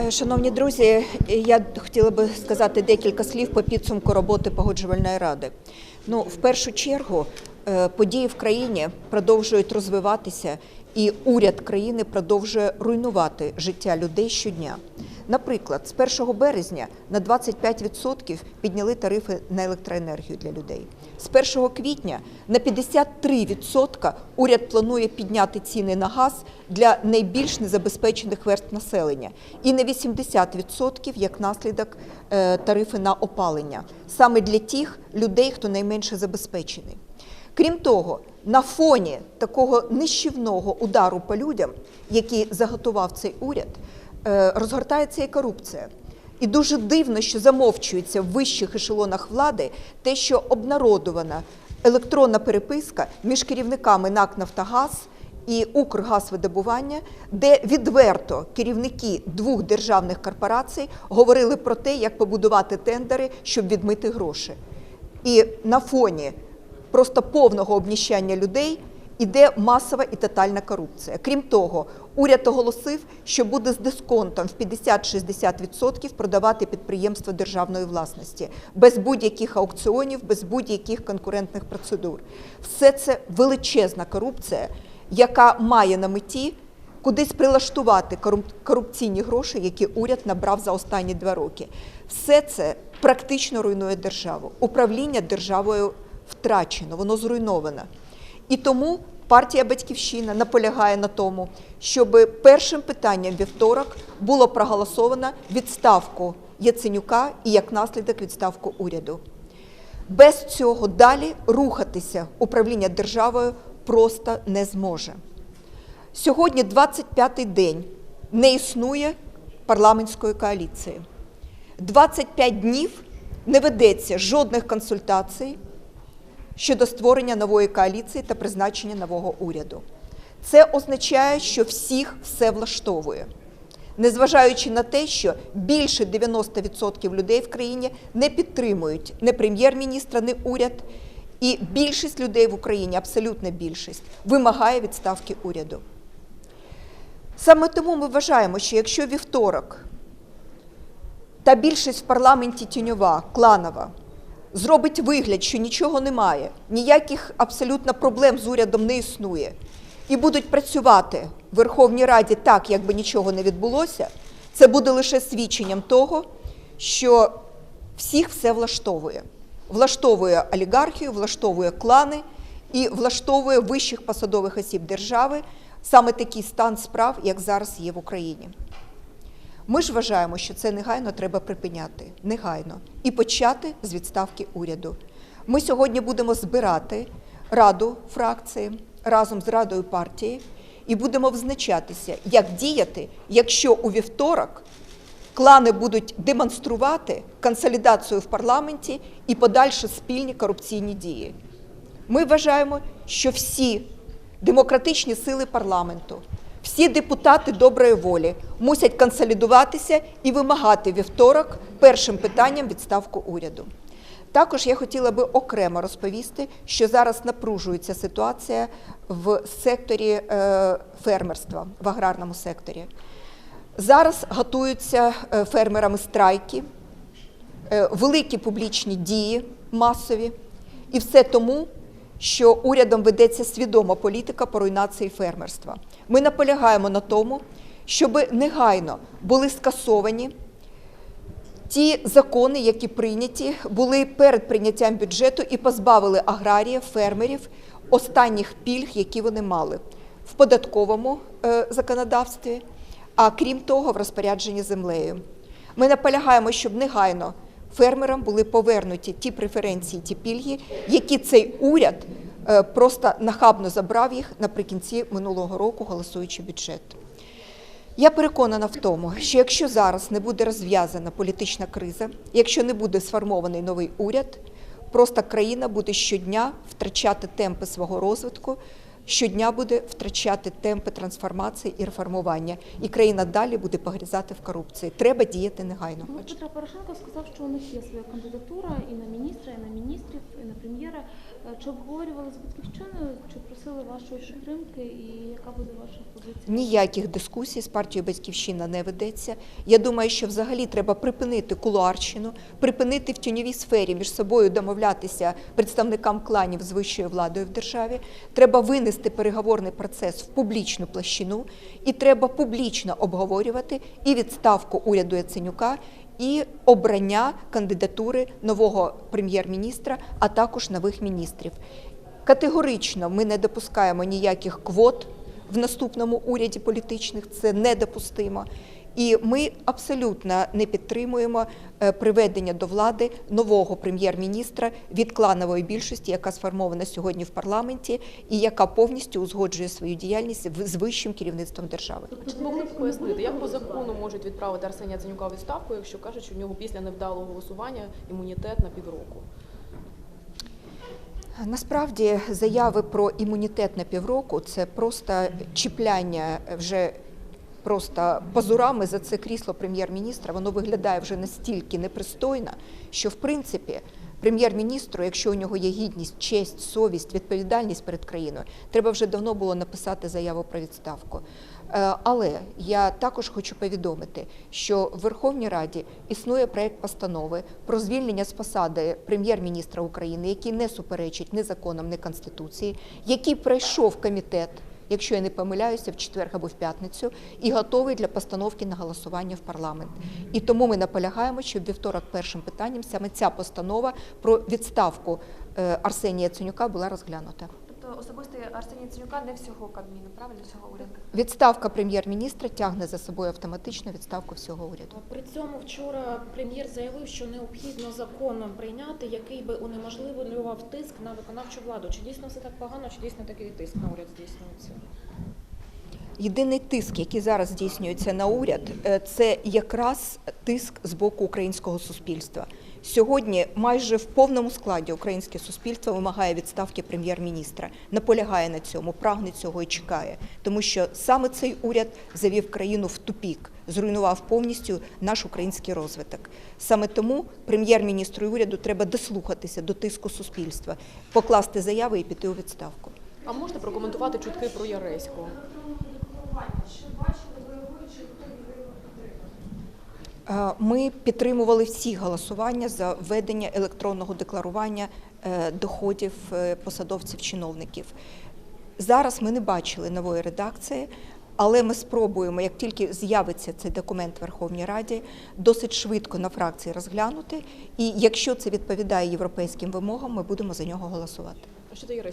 Е, Шановні друзі, я хотіла би сказати декілька слів по підсумку роботи погоджувальної ради. Ну, в першу чергу, е, події в країні продовжують розвиватися, і уряд країни продовжує руйнувати життя людей щодня. Наприклад, з 1 березня на 25% підняли тарифи на електроенергію для людей. З 1 квітня на 53% уряд планує підняти ціни на газ для найбільш незабезпечених верств населення і на 80% як наслідок е, тарифи на опалення саме для тих людей, хто найменше забезпечений. Крім того, на фоні такого нищівного удару по людям, який заготував цей уряд, е, розгортається і корупція. І дуже дивно, що замовчується в вищих ешелонах влади те, що обнародована електронна переписка між керівниками НАК Нафтогаз і Укргазвидобування, де відверто керівники двох державних корпорацій говорили про те, як побудувати тендери, щоб відмити гроші. І на фоні просто повного обніщання людей іде масова і тотальна корупція. Крім того, уряд оголосив, що буде з дисконтом в 50-60% продавати підприємства державної власності без будь-яких аукціонів, без будь-яких конкурентних процедур. Все це величезна корупція, яка має на меті кудись прилаштувати корупційні гроші, які уряд набрав за останні два роки. Все це практично руйнує державу. Управління державою втрачено, воно зруйновано. І тому партія Батьківщина наполягає на тому, щоб першим питанням вівторок було проголосовано відставку Яценюка і як наслідок відставку уряду. Без цього далі рухатися управління державою просто не зможе. Сьогодні 25-й день не існує парламентської коаліції. 25 днів не ведеться жодних консультацій щодо створення нової коаліції та призначення нового уряду. Це означає, що всіх все влаштовує. Незважаючи на те, що більше 90% людей в країні не підтримують не прем'єр-міністра, не уряд, і більшість людей в Україні, абсолютна більшість, вимагає відставки уряду. Саме тому ми вважаємо, що якщо вівторок та більшість в парламенті тіньова, кланова, зробить вигляд, що нічого немає, ніяких абсолютно проблем з урядом не існує, і будуть працювати в Верховній Раді так, якби нічого не відбулося, це буде лише свідченням того, що всіх все влаштовує. Влаштовує олігархію, влаштовує клани і влаштовує вищих посадових осіб держави саме такий стан справ, як зараз є в Україні. Ми ж вважаємо, що це негайно треба припиняти, негайно, і почати з відставки уряду. Ми сьогодні будемо збирати раду фракції разом з радою партії і будемо визначатися, як діяти, якщо у вівторок клани будуть демонструвати консолідацію в парламенті і подальші спільні корупційні дії. Ми вважаємо, що всі демократичні сили парламенту, всі депутати доброї волі мусять консолідуватися і вимагати вівторок першим питанням відставку уряду. Також я хотіла би окремо розповісти, що зараз напружується ситуація в секторі е, фермерства, в аграрному секторі. Зараз готуються е, фермерами страйки, е, великі публічні дії масові, і все тому, що урядом ведеться свідома політика по руйнації фермерства. Ми наполягаємо на тому, щоб негайно були скасовані ті закони, які прийняті, були перед прийняттям бюджету і позбавили аграріїв, фермерів останніх пільг, які вони мали в податковому е, законодавстві, а крім того, в розпорядженні землею. Ми наполягаємо, щоб негайно фермерам були повернуті ті преференції, ті пільги, які цей уряд е, просто нахабно забрав їх наприкінці минулого року, голосуючи бюджет. Я переконана в тому, що якщо зараз не буде розв'язана політична криза, якщо не буде сформований новий уряд, просто країна буде щодня втрачати темпи свого розвитку щодня буде втрачати темпи трансформації і реформування, і країна далі буде погрізати в корупції. Треба діяти негайно. Ну, Петро Порошенко сказав, що у них є своя кандидатура і на міністра, і на міністрів, і на прем'єра. Е, Чи обговорювали з батьківщиною, чи просили вашої підтримки, і яка буде ваша позиція? Ніяких дискусій з партією Батьківщина не ведеться. Я думаю, що взагалі треба припинити кулуарщину, припинити в тіньовій сфері між собою домовлятися представникам кланів з вищою владою в державі. Треба винести переговорний процес в публічну площину, і треба публічно обговорювати і відставку уряду Яценюка. І обрання кандидатури нового прем'єр-міністра, а також нових міністрів. Категорично ми не допускаємо ніяких квот в наступному уряді політичних, це недопустимо. І ми абсолютно не підтримуємо е, приведення до влади нового прем'єр-міністра від кланової більшості, яка сформована сьогодні в парламенті, і яка повністю узгоджує свою діяльність з вищим керівництвом держави. Чи могли б пояснити, як по закону можуть відправити Арсенія Яценюка у відставку, якщо кажуть, що в нього після невдалого голосування імунітет на півроку? Насправді заяви про імунітет на півроку це просто чіпляння вже просто пазурами за це крісло прем'єр-міністра. Воно виглядає вже настільки непристойно, що в принципі. Прем'єр-міністру, якщо у нього є гідність, честь, совість, відповідальність перед країною, треба вже давно було написати заяву про відставку. Е, Але я також хочу повідомити, що в Верховній Раді існує проект постанови про звільнення з посади прем'єр-міністра України, який не суперечить ні законам, ні конституції, який пройшов комітет. Якщо я не помиляюся, в четвер або в п'ятницю, і готовий для постановки на голосування в парламент. І тому ми наполягаємо, що вівторок першим питанням саме ця постанова про відставку е, Арсенія Ценюка була розглянута. Особисто Арсенія Ценюка не всього Кабміну, правильно всього уряду? Відставка прем'єр-міністра тягне за собою автоматичну відставку всього уряду. При цьому вчора прем'єр заявив, що необхідно законом прийняти, який би унеможливлював тиск на виконавчу владу. Чи дійсно все так погано, чи дійсно такий тиск на уряд здійснюється? Єдиний тиск, який зараз здійснюється на уряд, е, це якраз тиск з боку українського суспільства. Сьогодні майже в повному складі українське суспільство вимагає відставки прем'єр-міністра, наполягає на цьому, прагне цього і чекає, тому що саме цей уряд завів країну в тупік, зруйнував повністю наш український розвиток. Саме тому прем'єр-міністру і уряду треба дослухатися до тиску суспільства, покласти заяви і піти у відставку. А можете прокоментувати чутки про Яресько? Е, Ми підтримували всі голосування за введення електронного декларування е, доходів е, посадовців-чиновників. Зараз ми не бачили нової редакції, але ми спробуємо, як тільки з'явиться цей документ в Верховній Раді, досить швидко на фракції розглянути. І якщо це відповідає європейським вимогам, ми будемо за нього голосувати. А що це Яресько?